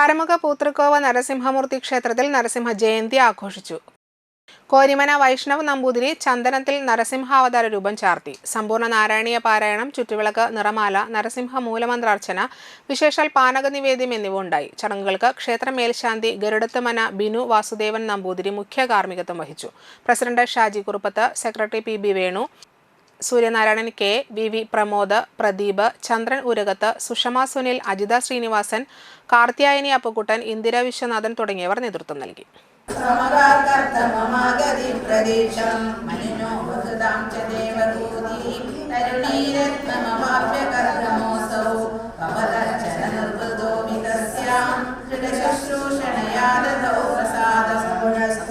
കരമുഖ പൂത്തൃക്കോവ നരസിംഹമൂർത്തി ക്ഷേത്രത്തിൽ നരസിംഹ ജയന്തി ആഘോഷിച്ചു. കോരിമന വൈഷ്ണവ് നമ്പൂതിരി ചന്ദനത്തിൽ നരസിംഹാവതാര രൂപം ചാർത്തി. സമ്പൂർണ നാരായണീയ പാരായണം ചുറ്റുവിളക്ക് നിറമാല നരസിംഹ മൂലമന്ത്രാർച്ചന വിശേഷാൽ പാനക നിവേദ്യം എന്നിവ ഉണ്ടായി. ചടങ്ങുകൾക്ക് ക്ഷേത്ര മേൽശാന്തി ഗരുഡത്തുമന ബിനു വാസുദേവൻ നമ്പൂതിരി മുഖ്യ കാർമ്മികത്വം വഹിച്ചു. President Shaji Kuruppath secretary P B Venu Suryanarayanan K V V Pramod Pradeep Chandran Urakath Sushama Sunil Ajitha Srinivasan Karthiyayani Appukuttan Indira Viswanathan തുടങ്ങിയവർ നേതൃത്വം നൽകി. ശുശ്രൂഷണയാദോ പ്രസാദം മനുനോ